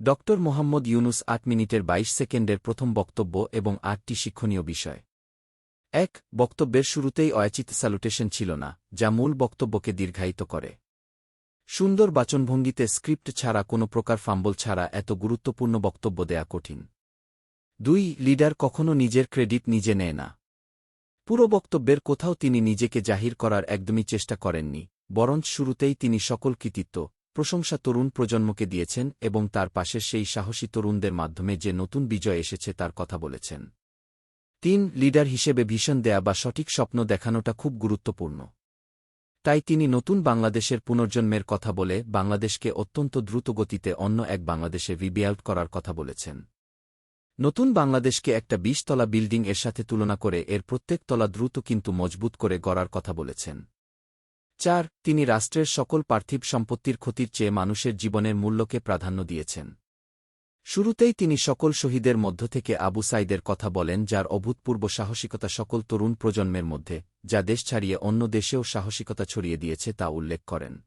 ড মোহাম্মদ ইউনুস আট মিনিটের ২২ সেকেন্ডের প্রথম বক্তব্য এবং আটটি শিক্ষণীয় বিষয়। এক, বক্তব্যের শুরুতেই অয়াচিত স্যালুটেশন ছিল না, যা মূল বক্তব্যকে দীর্ঘায়িত করে। সুন্দর বাচনভঙ্গিতে স্ক্রিপ্ট ছাড়া কোনো প্রকার ফাম্বল ছাড়া এত গুরুত্বপূর্ণ বক্তব্য দেয়া কঠিন। দুই, লিডার কখনো নিজের ক্রেডিট নিজে নেয় না। পুরো বক্তব্যের কোথাও তিনি নিজেকে জাহির করার একদমই চেষ্টা করেননি, বরঞ্চ শুরুতেই তিনি সকল কৃতিত্ব প্রশংসা তরুণ প্রজন্মকে দিয়েছেন এবং তার পাশের সেই সাহসী তরুণদের মাধ্যমে যে নতুন বিজয় এসেছে তার কথা বলেছেন। তিন, লিডার হিসেবে ভীষণ দেয়া বা সঠিক স্বপ্ন দেখানোটা খুব গুরুত্বপূর্ণ। তাই তিনি নতুন বাংলাদেশের পুনর্জন্মের কথা বলে বাংলাদেশকে অত্যন্ত দ্রুত গতিতে অন্য এক বাংলাদেশে রিবিয়াল্ট করার কথা বলেছেন। নতুন বাংলাদেশকে একটা বিশতলা বিল্ডিং এর সাথে তুলনা করে এর প্রত্যেক তলা দ্রুত কিন্তু মজবুত করে গড়ার কথা বলেছেন। চার, তিনি রাষ্ট্রের সকল পার্থিব সম্পত্তির ক্ষতির চেয়ে মানুষের জীবনের মূল্যকে প্রাধান্য দিয়েছেন। শুরুতেই তিনি সকল শহীদের মধ্য থেকে আবু সাইদের কথা বলেন, যার অভূতপূর্ব সাহসিকতা সকল তরুণ প্রজন্মের মধ্যে, যা দেশ ছাড়িয়ে অন্য দেশেও সাহসিকতা ছড়িয়ে দিয়েছে তা উল্লেখ করেন।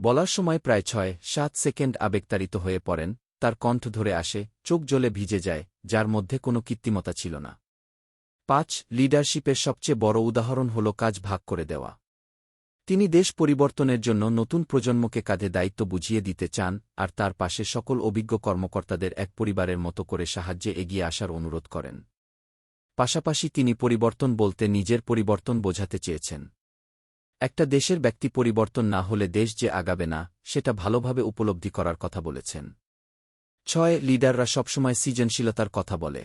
বলার সময় প্রায় ছয়, সাত সেকেন্ড আবেগতাড়িত হয়ে পড়েন, তার কণ্ঠ ধরে আসে, চোখ জ্বলে ভিজে যায়, যার মধ্যে কোনো কৃত্রিমতা ছিল না। পাঁচ, লিডারশিপের সবচেয়ে বড় উদাহরণ হল কাজ ভাগ করে দেওয়া। তিনি দেশ পরিবর্তনের জন্য নতুন প্রজন্মকে কাঁধে দায়িত্ব বুঝিয়ে দিতে চান, আর তার পাশে সকল অভিজ্ঞ কর্মকর্তাদের এক পরিবারের মতো করে সাহায্যে এগিয়ে আসার অনুরোধ করেন। পাশাপাশি তিনি পরিবর্তন বলতে নিজের পরিবর্তন বোঝাতে চেয়েছেন। একটা দেশের ব্যক্তি পরিবর্তন না হলে দেশ যে আগাবে না, সেটা ভালোভাবে উপলব্ধি করার কথা বলেছেন। ছয়, লিডাররা সবসময় সৃজনশীলতার কথা বলে।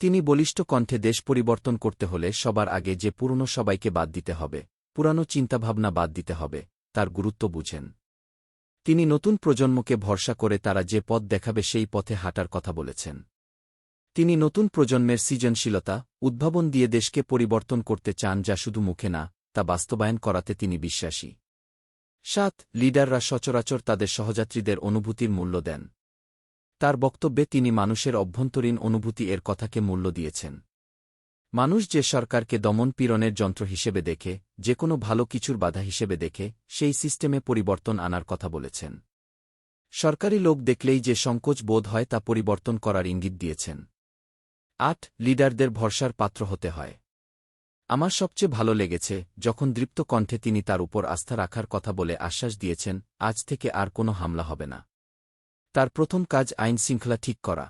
তিনি বলিষ্ঠ কণ্ঠে দেশ পরিবর্তন করতে হলে সবার আগে যে পুরনো সবাইকে বাদ দিতে হবে। পুরানো চিন্তাভাবনা বাদ দিতে হবে, তার গুরুত্ব বুঝেন। তিনি নতুন প্রজন্মকে ভরসা করে তারা যে পথ দেখাবে সেই পথে হাঁটার কথা বলেছেন। তিনি নতুন প্রজন্মের সৃজনশীলতা, উদ্ভাবন দিয়ে দেশকে পরিবর্তন করতে চান যা শুধু মুখে না, তা বাস্তবায়ন করাতে তিনি বিশ্বাসী। সাত, লিডাররা সচরাচর তাদের সহযাত্রীদের অনুভূতির মূল্য দেন। তার বক্তব্যে তিনি মানুষের অভ্যন্তরীণ অনুভূতি এর কথাকে মূল্য দিয়েছেন। মানুষ যে সরকারকে দমন পীড়নের যন্ত্র হিসেবে দেখে, যে কোনো ভালো কিছুর বাধা হিসেবে দেখে, সেই সিস্টেমে পরিবর্তন আনার কথা বলেছেন। সরকারি লোক দেখলেই যে সংকোচ বোধ হয় তা পরিবর্তন করার ইঙ্গিত দিয়েছেন। আট, লিডারদের ভরসার পাত্র হতে হয়। আমার সবচেয়ে ভালো লেগেছে, যখন দৃপ্ত কণ্ঠে তিনি তার উপর আস্থা রাখার কথা বলে আশ্বাস দিয়েছেন, আজ থেকে আর কোনো হামলা হবে না। তার প্রথম কাজ আইন শৃঙ্খলা ঠিক করা।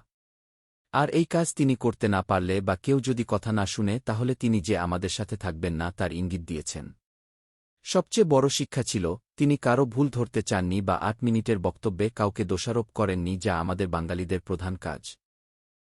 আর এই কাজ তিনি করতে না পারলে বা কেউ যদি কথা না শুনে, তাহলে তিনি যে আমাদের সাথে থাকবেন না, তার ইঙ্গিত দিয়েছেন। সবচেয়ে বড় শিক্ষা ছিল, তিনি কারও ভুল ধরতে চাননি বা আট মিনিটের বক্তব্যে কাউকে দোষারোপ করেননি, যা আমাদের বাঙালিদের প্রধান কাজ।